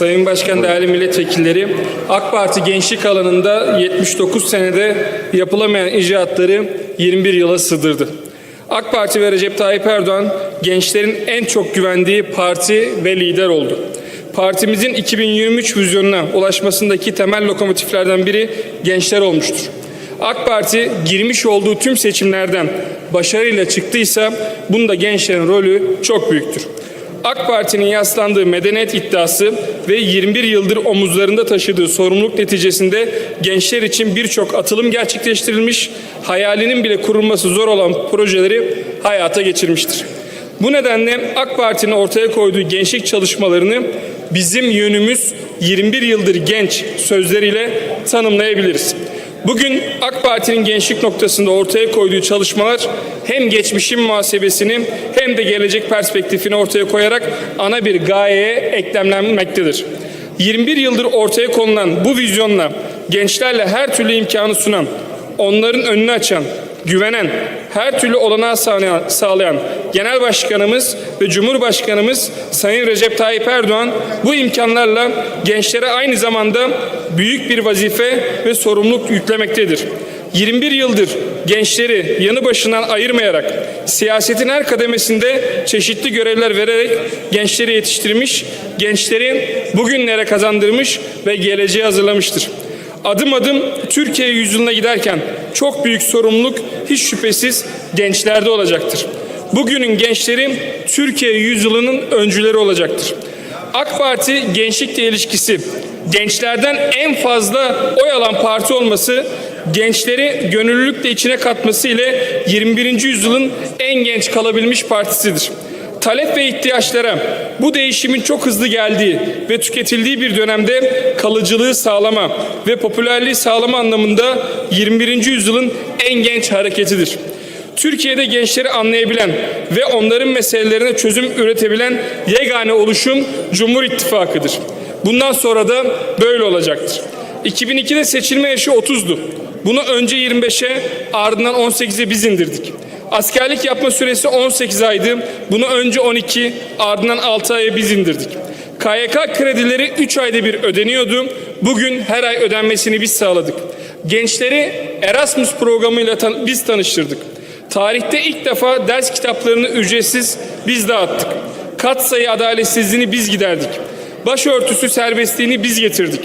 Sayın Başkan, değerli milletvekilleri, AK Parti gençlik alanında 79 senede yapılamayan icraatları 21 yıla sığdırdı. AK Parti ve Recep Tayyip Erdoğan gençlerin en çok güvendiği parti ve lider oldu. Partimizin 2023 vizyonuna ulaşmasındaki temel lokomotiflerden biri gençler olmuştur. AK Parti girmiş olduğu tüm seçimlerden başarıyla çıktıysa bunda gençlerin rolü çok büyüktür. AK Parti'nin yaslandığı medeniyet iddiası ve 21 yıldır omuzlarında taşıdığı sorumluluk neticesinde gençler için birçok atılım gerçekleştirilmiş, hayalinin bile kurulması zor olan projeleri hayata geçirmiştir. Bu nedenle AK Parti'nin ortaya koyduğu gençlik çalışmalarını bizim yönümüz 21 yıldır genç sözleriyle tanımlayabiliriz. Bugün AK Parti'nin gençlik noktasında ortaya koyduğu çalışmalar hem geçmişin muhasebesini hem de gelecek perspektifini ortaya koyarak ana bir gayeye eklemlenmektedir. 21 yıldır ortaya konulan bu vizyonla gençlerle her türlü imkanı sunan, onların önünü açan, güvenen, her türlü olanağı sağlayan, Genel Başkanımız ve Cumhurbaşkanımız Sayın Recep Tayyip Erdoğan bu imkanlarla gençlere aynı zamanda büyük bir vazife ve sorumluluk yüklemektedir. 21 yıldır gençleri yanı başından ayırmayarak siyasetin her kademesinde çeşitli görevler vererek gençleri yetiştirmiş, gençleri bugünlere kazandırmış ve geleceğe hazırlamıştır. Adım adım Türkiye yüzyılına giderken çok büyük sorumluluk hiç şüphesiz gençlerde olacaktır. Bugünün gençleri Türkiye yüzyılının öncüleri olacaktır. AK Parti gençlikle ilişkisi gençlerden en fazla oy alan parti olması gençleri gönüllülükle içine katması ile 21. yüzyılın en genç kalabilmiş partisidir talep ve ihtiyaçlara bu değişimin çok hızlı geldiği ve tüketildiği bir dönemde kalıcılığı sağlama ve popülerliği sağlama anlamında 21. yüzyılın en genç hareketidir. Türkiye'de gençleri anlayabilen ve onların meselelerine çözüm üretebilen yegane oluşum Cumhur İttifakı'dır. Bundan sonra da böyle olacaktır. 2002'de seçilme yaşı 30'du. Bunu önce 25'e ardından 18'e biz indirdik. Askerlik yapma süresi 18 aydı. Bunu önce 12 ardından 6 aya biz indirdik. KYK kredileri 3 ayda bir ödeniyordu. Bugün her ay ödenmesini biz sağladık. Gençleri Erasmus programıyla tan- biz tanıştırdık. Tarihte ilk defa ders kitaplarını ücretsiz biz dağıttık. Katsayı adaletsizliğini biz giderdik. Başörtüsü serbestliğini biz getirdik.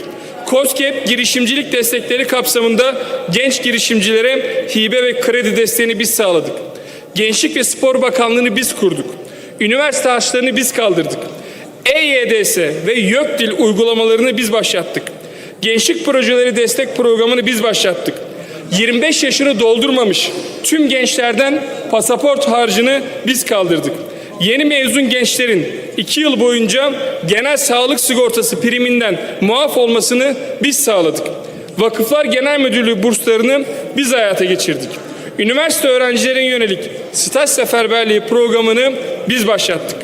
COSGAP girişimcilik destekleri kapsamında genç girişimcilere hibe ve kredi desteğini biz sağladık. Gençlik ve Spor Bakanlığı'nı biz kurduk. Üniversite harçlarını biz kaldırdık. EYDS ve YÖKDİL uygulamalarını biz başlattık. Gençlik projeleri destek programını biz başlattık. 25 yaşını doldurmamış tüm gençlerden pasaport harcını biz kaldırdık. Yeni mezun gençlerin 2 yıl boyunca genel sağlık sigortası priminden muaf olmasını biz sağladık. Vakıflar Genel Müdürlüğü burslarını biz hayata geçirdik. Üniversite öğrencilerine yönelik staj seferberliği programını biz başlattık.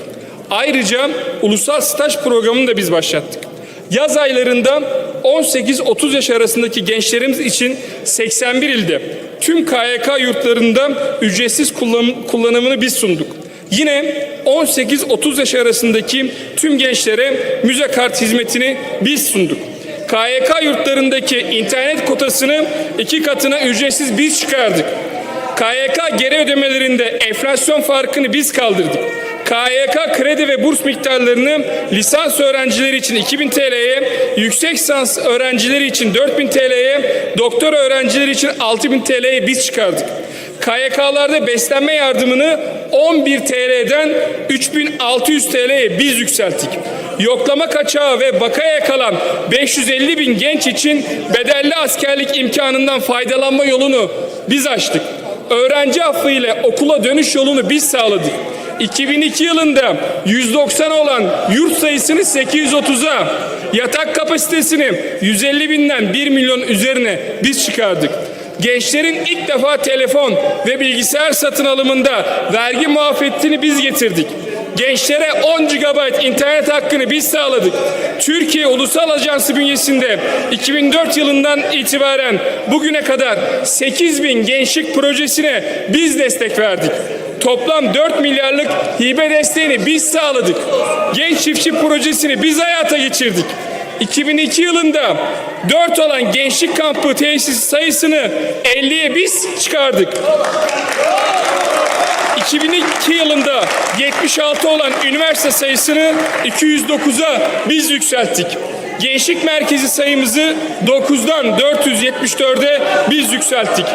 Ayrıca ulusal staj programını da biz başlattık. Yaz aylarında 18-30 yaş arasındaki gençlerimiz için 81 ilde tüm KYK yurtlarında ücretsiz kullanım- kullanımını biz sunduk. Yine 18-30 yaş arasındaki tüm gençlere müze kart hizmetini biz sunduk. KYK yurtlarındaki internet kotasını iki katına ücretsiz biz çıkardık. KYK geri ödemelerinde enflasyon farkını biz kaldırdık. KYK kredi ve burs miktarlarını lisans öğrencileri için 2000 TL'ye, yüksek lisans öğrencileri için 4000 TL'ye, doktora öğrencileri için 6000 TL'ye biz çıkardık. KYK'larda beslenme yardımını 11 TL'den 3600 TL'ye biz yükselttik. Yoklama kaçağı ve bakaya kalan 550 bin genç için bedelli askerlik imkanından faydalanma yolunu biz açtık. Öğrenci affı ile okula dönüş yolunu biz sağladık. 2002 yılında 190 olan yurt sayısını 830'a, yatak kapasitesini 150 binden 1 milyon üzerine biz çıkardık. Gençlerin ilk defa telefon ve bilgisayar satın alımında vergi muafiyetini biz getirdik. Gençlere 10 GB internet hakkını biz sağladık. Türkiye Ulusal Ajansı bünyesinde 2004 yılından itibaren bugüne kadar 8 bin gençlik projesine biz destek verdik. toplam 4 milyarlık hibe desteğini biz sağladık. Genç çiftçi projesini biz hayata geçirdik. 2002 yılında 4 olan gençlik kampı tesis sayısını 50'ye biz çıkardık. 2002 yılında 76 olan üniversite sayısını 209'a biz yükselttik. Gençlik merkezi sayımızı 9'dan 474'e biz yükselttik.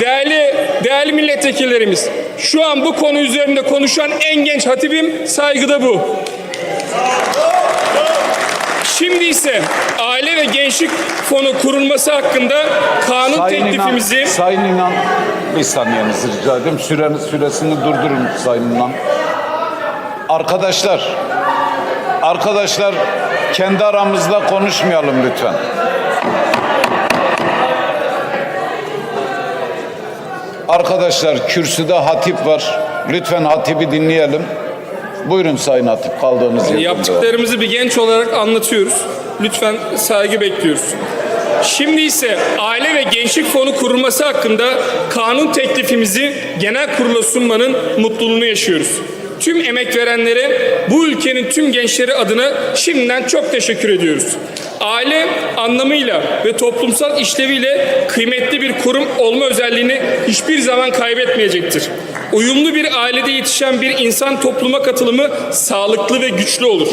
Değerli değerli milletvekillerimiz, şu an bu konu üzerinde konuşan en genç hatibim saygıda bu. Şimdi ise aile ve gençlik fonu kurulması hakkında kanun Sayın teklifimizi İnan, Sayın İnan, bir saniyenizi rica ediyorum. Süreniz, süresini durdurun Sayın İnan. Arkadaşlar, arkadaşlar kendi aramızda konuşmayalım lütfen. Arkadaşlar kürsüde hatip var. Lütfen hatibi dinleyelim. Buyurun Sayın Hatip kaldığınız yerden. Yaptıklarımızı bir genç olarak anlatıyoruz. Lütfen saygı bekliyoruz. Şimdi ise aile ve gençlik fonu kurulması hakkında kanun teklifimizi genel kurula sunmanın mutluluğunu yaşıyoruz. Tüm emek verenlere, bu ülkenin tüm gençleri adına şimdiden çok teşekkür ediyoruz. Aile anlamıyla ve toplumsal işleviyle kıymetli bir kurum olma özelliğini hiçbir zaman kaybetmeyecektir. Uyumlu bir ailede yetişen bir insan topluma katılımı sağlıklı ve güçlü olur.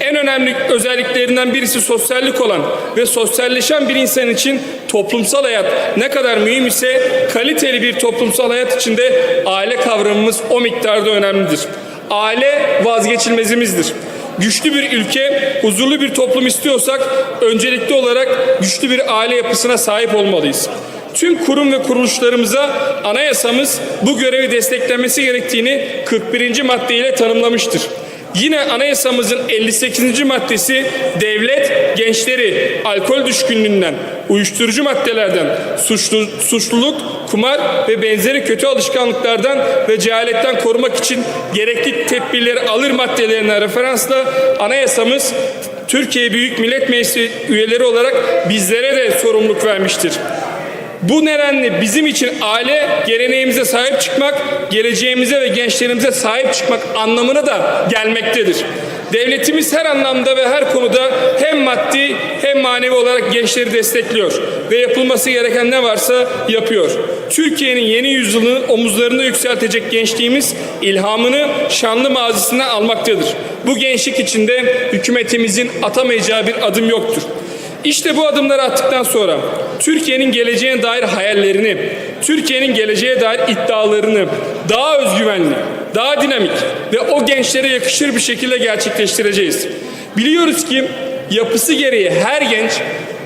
En önemli özelliklerinden birisi sosyallik olan ve sosyalleşen bir insan için toplumsal hayat ne kadar mühim ise kaliteli bir toplumsal hayat içinde aile kavramımız o miktarda önemlidir. Aile vazgeçilmezimizdir. Güçlü bir ülke, huzurlu bir toplum istiyorsak öncelikli olarak güçlü bir aile yapısına sahip olmalıyız. Tüm kurum ve kuruluşlarımıza anayasamız bu görevi desteklenmesi gerektiğini 41. maddeyle tanımlamıştır. Yine anayasamızın 58. maddesi devlet gençleri alkol düşkünlüğünden, uyuşturucu maddelerden, suçlu, suçluluk, kumar ve benzeri kötü alışkanlıklardan ve cehaletten korumak için gerekli tedbirleri alır maddelerine referansla anayasamız Türkiye Büyük Millet Meclisi üyeleri olarak bizlere de sorumluluk vermiştir. Bu nedenle bizim için aile geleneğimize sahip çıkmak, geleceğimize ve gençlerimize sahip çıkmak anlamına da gelmektedir. Devletimiz her anlamda ve her konuda hem maddi hem manevi olarak gençleri destekliyor ve yapılması gereken ne varsa yapıyor. Türkiye'nin yeni yüzyılını omuzlarında yükseltecek gençliğimiz ilhamını şanlı mazisinden almaktadır. Bu gençlik içinde hükümetimizin atamayacağı bir adım yoktur. İşte bu adımları attıktan sonra Türkiye'nin geleceğine dair hayallerini, Türkiye'nin geleceğe dair iddialarını daha özgüvenli, daha dinamik ve o gençlere yakışır bir şekilde gerçekleştireceğiz. Biliyoruz ki yapısı gereği her genç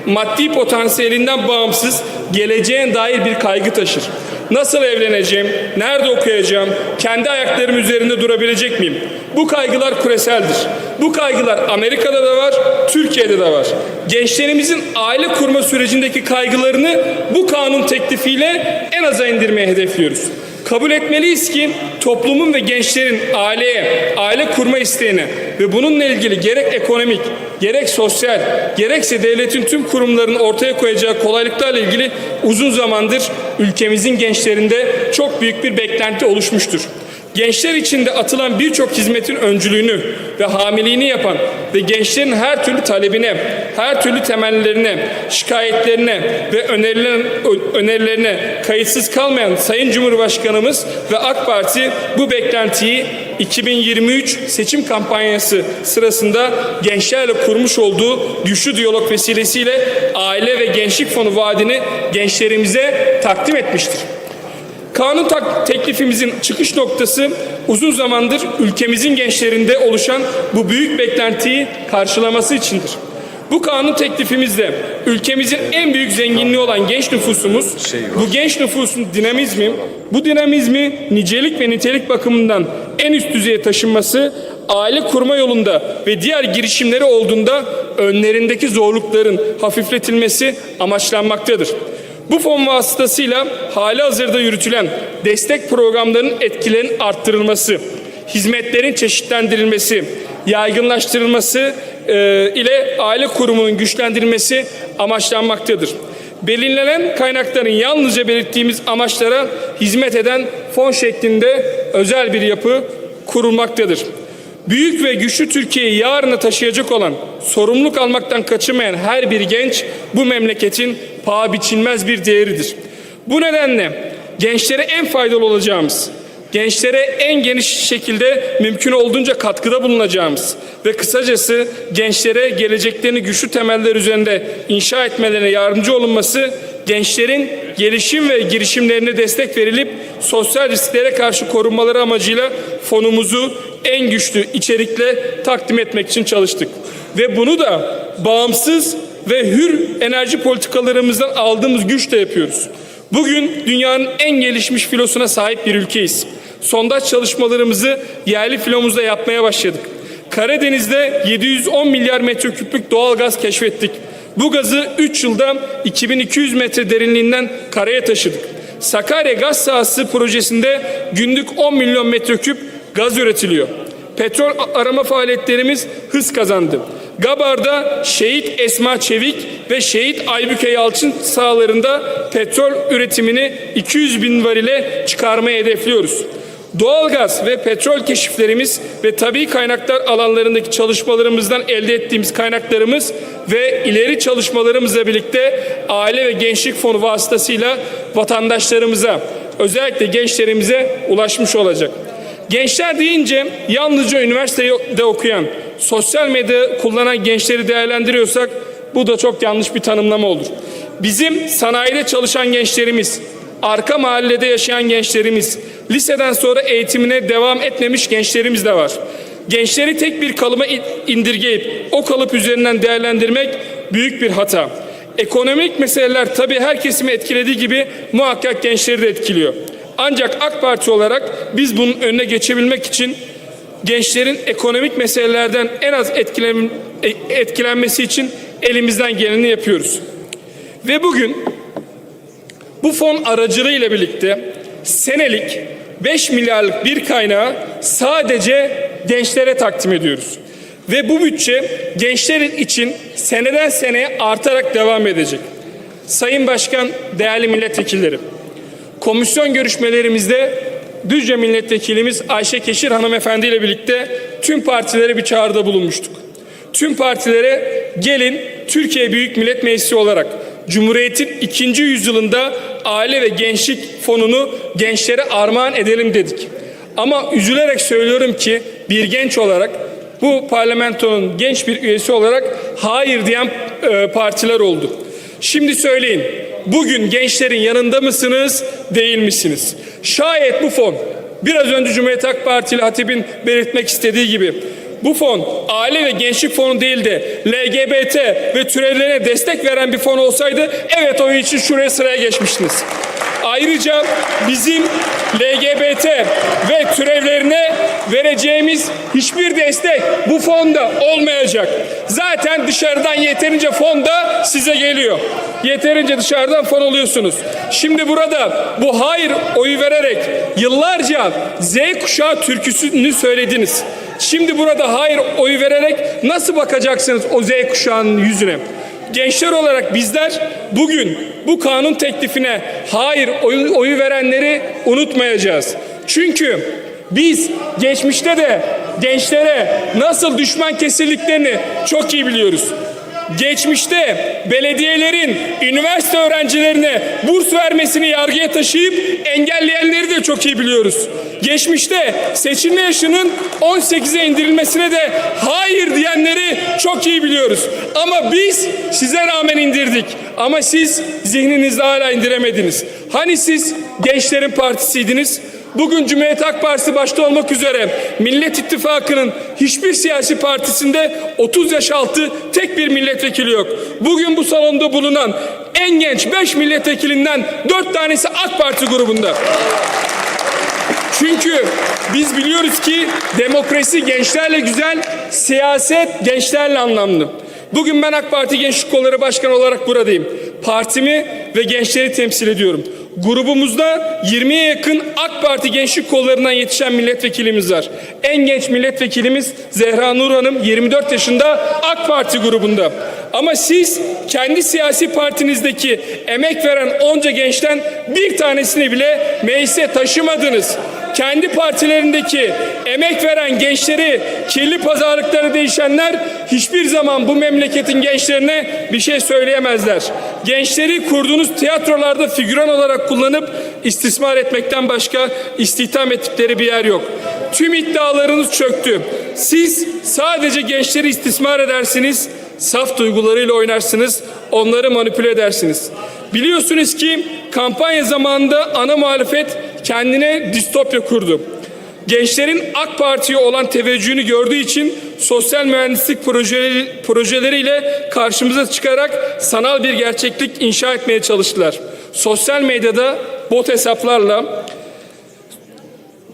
maddi potansiyelinden bağımsız geleceğe dair bir kaygı taşır. Nasıl evleneceğim? Nerede okuyacağım? Kendi ayaklarım üzerinde durabilecek miyim? Bu kaygılar küreseldir. Bu kaygılar Amerika'da da var, Türkiye'de de var. Gençlerimizin aile kurma sürecindeki kaygılarını bu kanun teklifiyle en aza indirmeye hedefliyoruz. Kabul etmeliyiz ki toplumun ve gençlerin aileye, aile kurma isteğine ve bununla ilgili gerek ekonomik, gerek sosyal, gerekse devletin tüm kurumlarının ortaya koyacağı kolaylıklarla ilgili uzun zamandır ülkemizin gençlerinde çok büyük bir beklenti oluşmuştur. Gençler içinde atılan birçok hizmetin öncülüğünü ve hamiliğini yapan ve gençlerin her türlü talebine, her türlü temellerine, şikayetlerine ve önerilerine kayıtsız kalmayan Sayın Cumhurbaşkanımız ve AK Parti bu beklentiyi 2023 seçim kampanyası sırasında gençlerle kurmuş olduğu güçlü diyalog vesilesiyle aile ve gençlik fonu vaadini gençlerimize takdim etmiştir. Kanun teklifimizin çıkış noktası uzun zamandır ülkemizin gençlerinde oluşan bu büyük beklentiyi karşılaması içindir. Bu kanun teklifimizde ülkemizin en büyük zenginliği olan genç nüfusumuz, bu genç nüfusun dinamizmi, bu dinamizmi nicelik ve nitelik bakımından en üst düzeye taşınması, aile kurma yolunda ve diğer girişimleri olduğunda önlerindeki zorlukların hafifletilmesi amaçlanmaktadır. Bu fon vasıtasıyla hali hazırda yürütülen destek programlarının etkilerinin arttırılması, hizmetlerin çeşitlendirilmesi, yaygınlaştırılması e, ile aile kurumunun güçlendirilmesi amaçlanmaktadır. belirlenen kaynakların yalnızca belirttiğimiz amaçlara hizmet eden fon şeklinde özel bir yapı kurulmaktadır. Büyük ve güçlü Türkiye'yi yarına taşıyacak olan, sorumluluk almaktan kaçınmayan her bir genç bu memleketin paha biçilmez bir değeridir. Bu nedenle gençlere en faydalı olacağımız, gençlere en geniş şekilde mümkün olduğunca katkıda bulunacağımız ve kısacası gençlere geleceklerini güçlü temeller üzerinde inşa etmelerine yardımcı olunması, gençlerin gelişim ve girişimlerine destek verilip sosyal risklere karşı korunmaları amacıyla fonumuzu en güçlü içerikle takdim etmek için çalıştık. Ve bunu da bağımsız ve hür enerji politikalarımızdan aldığımız güçle yapıyoruz. Bugün dünyanın en gelişmiş filosuna sahip bir ülkeyiz. Sondaj çalışmalarımızı yerli filomuzda yapmaya başladık. Karadeniz'de 710 milyar metreküplük doğal gaz keşfettik. Bu gazı 3 yılda 2200 metre derinliğinden karaya taşıdık. Sakarya Gaz Sahası projesinde günlük 10 milyon metreküp gaz üretiliyor. Petrol arama faaliyetlerimiz hız kazandı. Gabar'da Şehit Esma Çevik ve Şehit Aybüke Yalçın sahalarında petrol üretimini 200 bin varile çıkarmayı hedefliyoruz. Doğalgaz ve petrol keşiflerimiz ve tabi kaynaklar alanlarındaki çalışmalarımızdan elde ettiğimiz kaynaklarımız ve ileri çalışmalarımızla birlikte aile ve gençlik fonu vasıtasıyla vatandaşlarımıza özellikle gençlerimize ulaşmış olacak. Gençler deyince yalnızca üniversitede okuyan, sosyal medya kullanan gençleri değerlendiriyorsak bu da çok yanlış bir tanımlama olur. Bizim sanayide çalışan gençlerimiz, arka mahallede yaşayan gençlerimiz, liseden sonra eğitimine devam etmemiş gençlerimiz de var. Gençleri tek bir kalıba indirgeyip o kalıp üzerinden değerlendirmek büyük bir hata. Ekonomik meseleler tabii her kesimi etkilediği gibi muhakkak gençleri de etkiliyor. Ancak AK Parti olarak biz bunun önüne geçebilmek için gençlerin ekonomik meselelerden en az etkilen, etkilenmesi için elimizden geleni yapıyoruz. Ve bugün bu fon aracılığıyla birlikte senelik 5 milyarlık bir kaynağı sadece gençlere takdim ediyoruz. Ve bu bütçe gençler için seneden seneye artarak devam edecek. Sayın Başkan, değerli milletvekilleri, komisyon görüşmelerimizde Düzce milletvekilimiz Ayşe Keşir hanımefendi ile birlikte tüm partilere bir çağrıda bulunmuştuk. Tüm partilere gelin Türkiye Büyük Millet Meclisi olarak Cumhuriyet'in ikinci yüzyılında aile ve gençlik fonunu gençlere armağan edelim dedik. Ama üzülerek söylüyorum ki bir genç olarak bu parlamentonun genç bir üyesi olarak hayır diyen e, partiler oldu. Şimdi söyleyin bugün gençlerin yanında mısınız değil misiniz? Şayet bu fon biraz önce Cumhuriyet Halk Partili Hatip'in belirtmek istediği gibi bu fon aile ve gençlik fonu değil de LGBT ve türevlerine destek veren bir fon olsaydı evet o için şuraya sıraya geçmiştiniz. Ayrıca bizim LGBT ve türevlerine vereceğimiz hiçbir destek bu fonda olmayacak. Zaten dışarıdan yeterince fon da size geliyor. Yeterince dışarıdan fon alıyorsunuz. Şimdi burada bu hayır oyu vererek yıllarca Z kuşağı türküsünü söylediniz. Şimdi burada hayır oyu vererek nasıl bakacaksınız o Z kuşağının yüzüne? Gençler olarak bizler bugün bu kanun teklifine hayır oyu, oyu verenleri unutmayacağız. Çünkü biz geçmişte de gençlere nasıl düşman kesildiklerini çok iyi biliyoruz. Geçmişte belediyelerin üniversite öğrencilerine burs vermesini yargıya taşıyıp engelleyenleri de çok iyi biliyoruz. Geçmişte seçilme yaşının 18'e indirilmesine de hayır diyenleri çok iyi biliyoruz. Ama biz size rağmen indirdik. Ama siz zihninizde hala indiremediniz. Hani siz gençlerin partisiydiniz? Bugün Cumhuriyet Halk Partisi başta olmak üzere Millet İttifakı'nın hiçbir siyasi partisinde 30 yaş altı tek bir milletvekili yok. Bugün bu salonda bulunan en genç 5 milletvekilinden 4 tanesi AK Parti grubunda. Çünkü biz biliyoruz ki demokrasi gençlerle güzel, siyaset gençlerle anlamlı. Bugün ben AK Parti Gençlik Kolları Başkanı olarak buradayım. Partimi ve gençleri temsil ediyorum. Grubumuzda 20'ye yakın AK Parti gençlik kollarından yetişen milletvekilimiz var. En genç milletvekilimiz Zehra Nur Hanım 24 yaşında AK Parti grubunda. Ama siz kendi siyasi partinizdeki emek veren onca gençten bir tanesini bile meclise taşımadınız kendi partilerindeki emek veren gençleri kirli pazarlıkları değişenler hiçbir zaman bu memleketin gençlerine bir şey söyleyemezler. Gençleri kurduğunuz tiyatrolarda figüran olarak kullanıp istismar etmekten başka istihdam ettikleri bir yer yok. Tüm iddialarınız çöktü. Siz sadece gençleri istismar edersiniz, saf duygularıyla oynarsınız, onları manipüle edersiniz. Biliyorsunuz ki kampanya zamanında ana muhalefet kendine distopya kurdu. Gençlerin AK Parti'ye olan teveccühünü gördüğü için sosyal mühendislik projeleri, projeleriyle karşımıza çıkarak sanal bir gerçeklik inşa etmeye çalıştılar. Sosyal medyada bot hesaplarla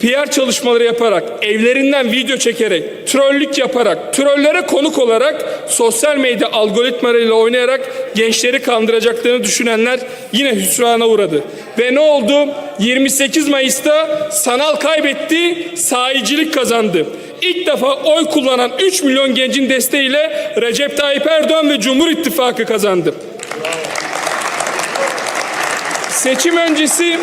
PR çalışmaları yaparak, evlerinden video çekerek, trollük yaparak, trollere konuk olarak sosyal medya algoritmalarıyla oynayarak gençleri kandıracaklarını düşünenler yine hüsrana uğradı. Ve ne oldu? 28 Mayıs'ta sanal kaybetti, sahicilik kazandı. İlk defa oy kullanan 3 milyon gencin desteğiyle Recep Tayyip Erdoğan ve Cumhur İttifakı kazandı. Seçim öncesi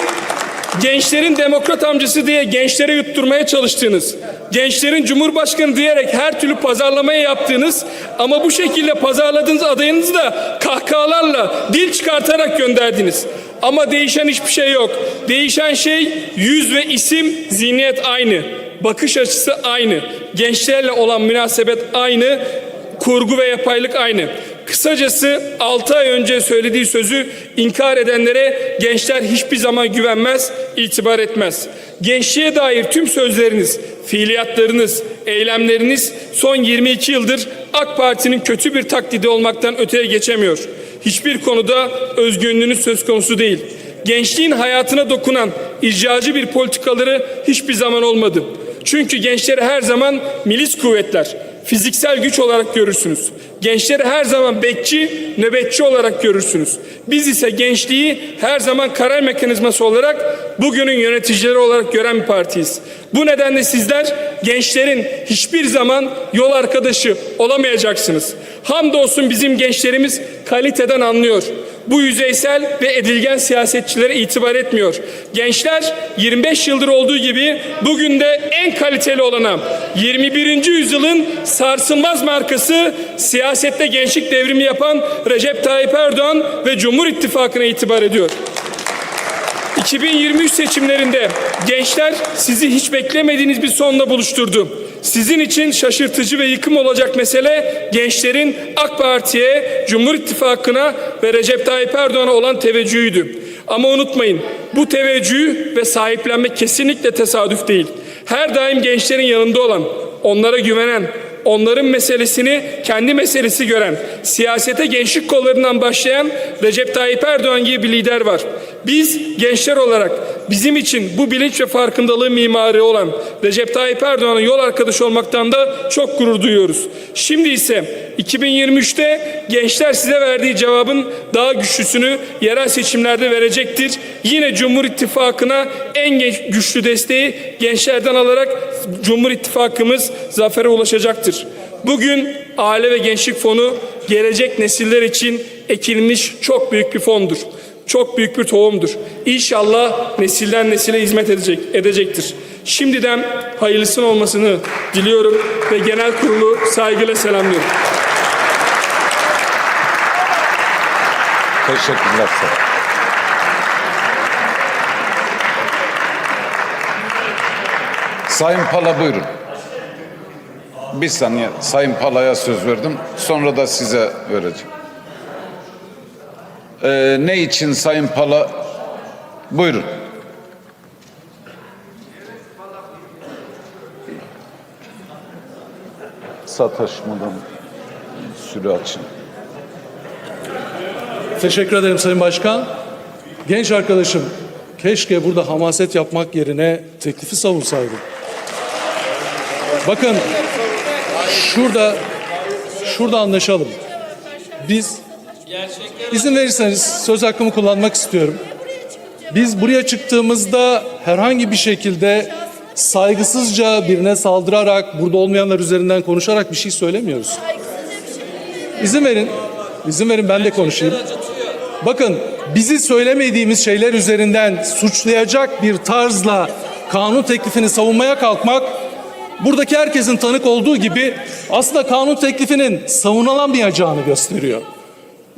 gençlerin demokrat amcası diye gençlere yutturmaya çalıştığınız, gençlerin cumhurbaşkanı diyerek her türlü pazarlamaya yaptığınız ama bu şekilde pazarladığınız adayınızı da kahkahalarla dil çıkartarak gönderdiniz. Ama değişen hiçbir şey yok. Değişen şey yüz ve isim, zihniyet aynı. Bakış açısı aynı. Gençlerle olan münasebet aynı. Kurgu ve yapaylık aynı. Kısacası 6 ay önce söylediği sözü inkar edenlere gençler hiçbir zaman güvenmez, itibar etmez. Gençliğe dair tüm sözleriniz, fiiliyatlarınız, eylemleriniz son 22 yıldır AK Parti'nin kötü bir taklidi olmaktan öteye geçemiyor. Hiçbir konuda özgünlüğünüz söz konusu değil. Gençliğin hayatına dokunan icracı bir politikaları hiçbir zaman olmadı. Çünkü gençleri her zaman milis kuvvetler, fiziksel güç olarak görürsünüz. Gençleri her zaman bekçi, nöbetçi olarak görürsünüz. Biz ise gençliği her zaman karar mekanizması olarak bugünün yöneticileri olarak gören bir partiyiz. Bu nedenle sizler gençlerin hiçbir zaman yol arkadaşı olamayacaksınız. Hamdolsun bizim gençlerimiz kaliteden anlıyor. Bu yüzeysel ve edilgen siyasetçilere itibar etmiyor. Gençler 25 yıldır olduğu gibi bugün de en kaliteli olana 21. yüzyılın sarsılmaz markası siyasette gençlik devrimi yapan Recep Tayyip Erdoğan ve Cumhur İttifakı'na itibar ediyor. 2023 seçimlerinde gençler sizi hiç beklemediğiniz bir sonla buluşturdu. Sizin için şaşırtıcı ve yıkım olacak mesele gençlerin AK Parti'ye, Cumhur İttifakı'na ve Recep Tayyip Erdoğan'a olan teveccühüydü. Ama unutmayın bu teveccüh ve sahiplenmek kesinlikle tesadüf değil. Her daim gençlerin yanında olan, onlara güvenen, onların meselesini kendi meselesi gören, siyasete gençlik kollarından başlayan Recep Tayyip Erdoğan gibi bir lider var. Biz gençler olarak bizim için bu bilinç ve farkındalığı mimarı olan Recep Tayyip Erdoğan'ın yol arkadaşı olmaktan da çok gurur duyuyoruz. Şimdi ise 2023'te gençler size verdiği cevabın daha güçlüsünü yerel seçimlerde verecektir. Yine Cumhur İttifakı'na en güçlü desteği gençlerden alarak Cumhur İttifakımız zafere ulaşacaktır. Bugün Aile ve Gençlik Fonu gelecek nesiller için ekilmiş çok büyük bir fondur. Çok büyük bir tohumdur. İnşallah nesilden nesile hizmet edecek, edecektir. Şimdiden hayırlısının olmasını diliyorum ve genel kurulu saygıyla selamlıyorum. Teşekkürler. Sayın Pala buyurun. Bir saniye Sayın Pala'ya söz verdim. Sonra da size vereceğim. Ee, ne için Sayın Pala? Buyurun. Sataşmadan süre açın. Teşekkür ederim Sayın Başkan. Genç arkadaşım, keşke burada hamaset yapmak yerine teklifi savunsaydım. Bakın, şurada, şurada anlaşalım. Biz, izin verirseniz söz hakkımı kullanmak istiyorum. biz buraya çıktığımızda herhangi bir şekilde saygısızca birine saldırarak, burada olmayanlar üzerinden konuşarak bir şey söylemiyoruz. İzin verin, izin verin ben de konuşayım. Bakın bizi söylemediğimiz şeyler üzerinden suçlayacak bir tarzla kanun teklifini savunmaya kalkmak buradaki herkesin tanık olduğu gibi aslında kanun teklifinin savunamayacağını gösteriyor.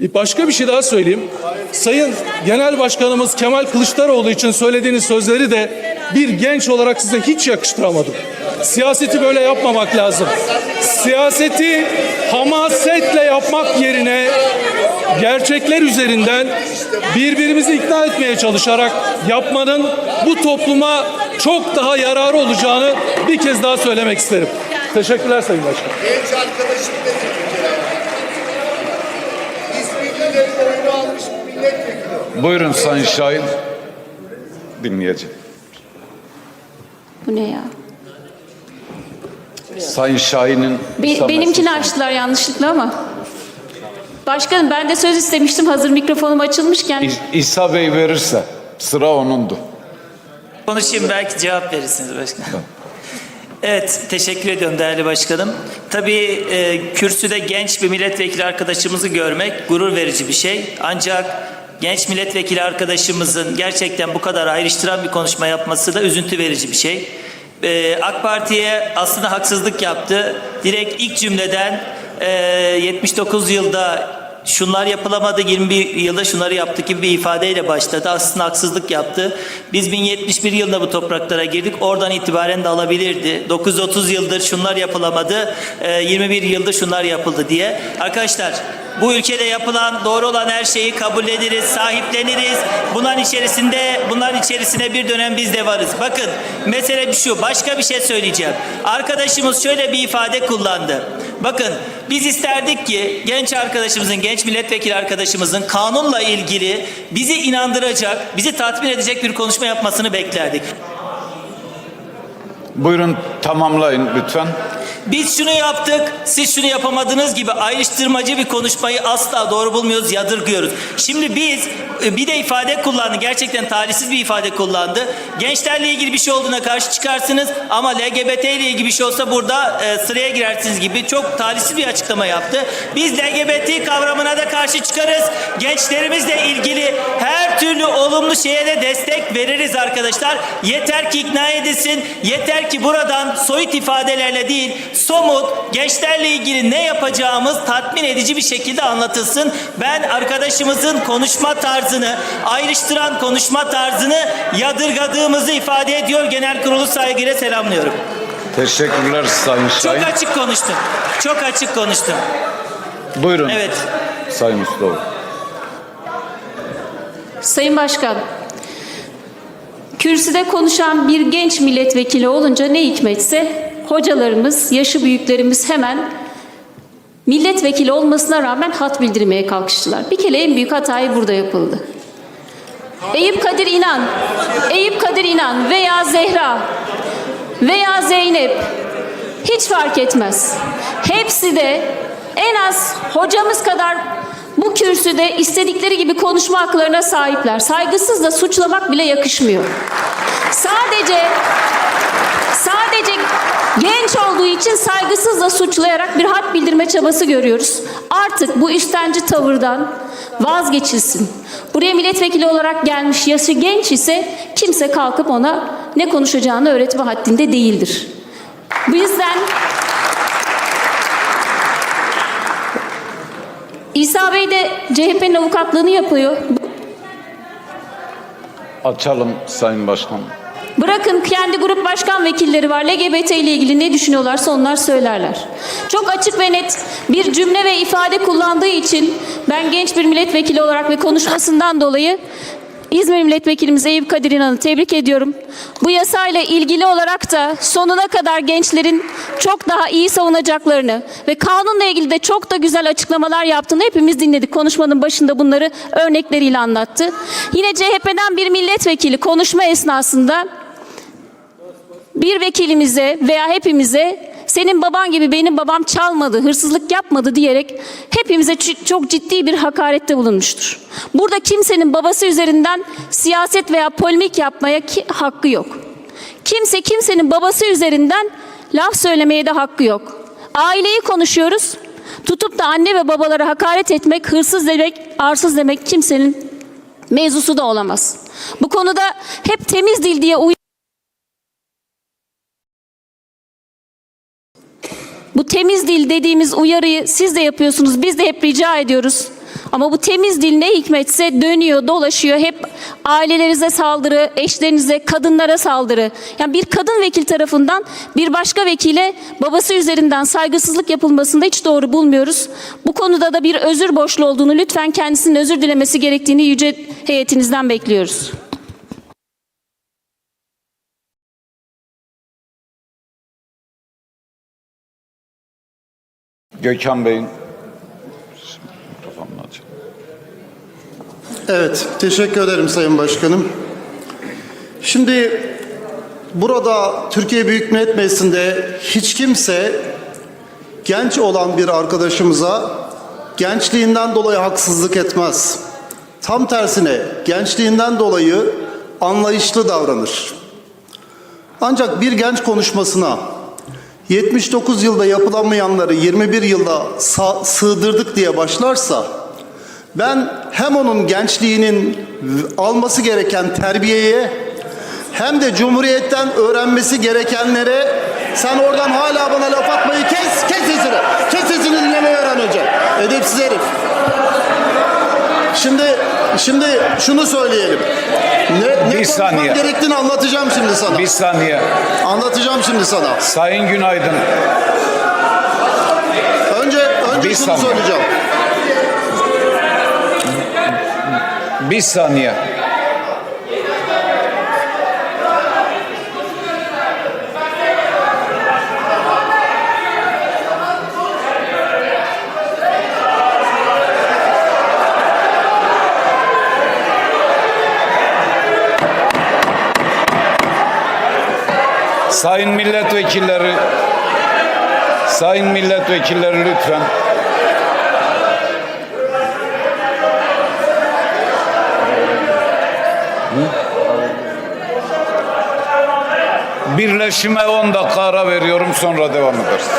E, Başka bir şey daha söyleyeyim. Sayın Genel Başkanımız Kemal Kılıçdaroğlu için söylediğiniz sözleri de bir genç olarak size hiç yakıştıramadım. Siyaseti böyle yapmamak lazım. Siyaseti hamasetle yapmak yerine gerçekler üzerinden birbirimizi ikna etmeye çalışarak yapmanın bu topluma çok daha yararı olacağını bir kez daha söylemek isterim. Teşekkürler Sayın Başkan. Genç arkadaşım dedi bir kere. İsmiyle oyunu almış bir milletvekili. Buyurun Sayın Şahin. Dinleyeceğim. Bu ne ya? Sayın Şahin'in Be- benimkini açtılar yanlışlıkla ama. Başkanım ben de söz istemiştim hazır mikrofonum açılmışken. İ- İsa Bey verirse sıra onundu. Konuşayım belki cevap verirsiniz başkanım. Evet, teşekkür ediyorum değerli başkanım. Tabii e, kürsüde genç bir milletvekili arkadaşımızı görmek gurur verici bir şey. Ancak genç milletvekili arkadaşımızın gerçekten bu kadar ayrıştıran bir konuşma yapması da üzüntü verici bir şey. E, AK Parti'ye aslında haksızlık yaptı. Direkt ilk cümleden e, 79 yılda şunlar yapılamadı 21 yılda şunları yaptık gibi bir ifadeyle başladı. Aslında haksızlık yaptı. Biz 1071 yılında bu topraklara girdik. Oradan itibaren de alabilirdi. 930 yıldır şunlar yapılamadı. e, 21 yılda şunlar yapıldı diye. Arkadaşlar bu ülkede yapılan doğru olan her şeyi kabul ederiz, sahipleniriz. Bunların içerisinde bunların içerisine bir dönem biz de varız. Bakın mesele şu. Başka bir şey söyleyeceğim. Arkadaşımız şöyle bir ifade kullandı. Bakın biz isterdik ki genç arkadaşımızın, genç milletvekili arkadaşımızın kanunla ilgili bizi inandıracak, bizi tatmin edecek bir konuşma yapmasını beklerdik. Buyurun tamamlayın lütfen. Biz şunu yaptık, siz şunu yapamadınız gibi ayrıştırmacı bir konuşmayı asla doğru bulmuyoruz, yadırgıyoruz. Şimdi biz e, bir de ifade kullandı, gerçekten talihsiz bir ifade kullandı. Gençlerle ilgili bir şey olduğuna karşı çıkarsınız ama LGBT ile ilgili bir şey olsa burada e, sıraya girersiniz gibi çok talihsiz bir açıklama yaptı. Biz LGBT kavramına da karşı çıkarız. Gençlerimizle ilgili her türlü olumlu şeye de destek veririz arkadaşlar. Yeter ki ikna edilsin, yeter buradan soyut ifadelerle değil, somut gençlerle ilgili ne yapacağımız tatmin edici bir şekilde anlatılsın. Ben arkadaşımızın konuşma tarzını, ayrıştıran konuşma tarzını yadırgadığımızı ifade ediyor. Genel kurulu saygıyla selamlıyorum. Teşekkürler Sayın Çok Şahin. açık konuştum. Çok açık konuştum. Buyurun Evet. Sayın Ustaoğlu. Sayın Başkan, kürsüde konuşan bir genç milletvekili olunca ne hikmetse hocalarımız, yaşı büyüklerimiz hemen milletvekili olmasına rağmen hat bildirmeye kalkıştılar. Bir kere en büyük hatayı burada yapıldı. Eyüp Kadir İnan, Eyüp Kadir İnan veya Zehra veya Zeynep hiç fark etmez. Hepsi de en az hocamız kadar bu kürsüde istedikleri gibi konuşma haklarına sahipler. Saygısız da suçlamak bile yakışmıyor. Sadece sadece genç olduğu için saygısız da suçlayarak bir had bildirme çabası görüyoruz. Artık bu üstenci tavırdan vazgeçilsin. Buraya milletvekili olarak gelmiş yaşı genç ise kimse kalkıp ona ne konuşacağını öğretme haddinde değildir. Bu yüzden İsa Bey de CHP'nin avukatlığını yapıyor. Açalım Sayın Başkanım. Bırakın kendi grup başkan vekilleri var. LGBT ile ilgili ne düşünüyorlarsa onlar söylerler. Çok açık ve net bir cümle ve ifade kullandığı için ben genç bir milletvekili olarak ve konuşmasından dolayı İzmir Milletvekilimiz Eyüp Kadir İnan'ı tebrik ediyorum. Bu yasayla ilgili olarak da sonuna kadar gençlerin çok daha iyi savunacaklarını ve kanunla ilgili de çok da güzel açıklamalar yaptığını hepimiz dinledik. Konuşmanın başında bunları örnekleriyle anlattı. Yine CHP'den bir milletvekili konuşma esnasında bir vekilimize veya hepimize senin baban gibi benim babam çalmadı, hırsızlık yapmadı diyerek hepimize çok ciddi bir hakarette bulunmuştur. Burada kimsenin babası üzerinden siyaset veya polemik yapmaya ki, hakkı yok. Kimse kimsenin babası üzerinden laf söylemeye de hakkı yok. Aileyi konuşuyoruz. Tutup da anne ve babalara hakaret etmek, hırsız demek, arsız demek kimsenin mevzusu da olamaz. Bu konuda hep temiz dil diye uy- temiz dil dediğimiz uyarıyı siz de yapıyorsunuz, biz de hep rica ediyoruz. Ama bu temiz dil ne hikmetse dönüyor, dolaşıyor. Hep ailelerinize saldırı, eşlerinize, kadınlara saldırı. Yani bir kadın vekil tarafından bir başka vekile babası üzerinden saygısızlık yapılmasını da hiç doğru bulmuyoruz. Bu konuda da bir özür borçlu olduğunu lütfen kendisinin özür dilemesi gerektiğini yüce heyetinizden bekliyoruz. Gökhan Bey'in. Evet, teşekkür ederim Sayın Başkanım. Şimdi burada Türkiye Büyük Millet Meclisi'nde hiç kimse genç olan bir arkadaşımıza gençliğinden dolayı haksızlık etmez. Tam tersine gençliğinden dolayı anlayışlı davranır. Ancak bir genç konuşmasına 79 yılda yapılamayanları 21 yılda sığdırdık diye başlarsa ben hem onun gençliğinin alması gereken terbiyeye hem de Cumhuriyet'ten öğrenmesi gerekenlere sen oradan hala bana laf atmayı kes, kes sesini. Kes sesini dinlemeyi öğren önce. Edepsiz herif. Şimdi şimdi şunu söyleyelim. Ne, ne Bir saniye. gerektiğini anlatacağım şimdi sana. Bir saniye. Anlatacağım şimdi sana. Sayın Günaydın. Önce önce Bir şunu saniye. söyleyeceğim. Bir saniye. Sayın milletvekilleri Sayın milletvekilleri lütfen Birleşime 10 dakika ara veriyorum sonra devam ederiz.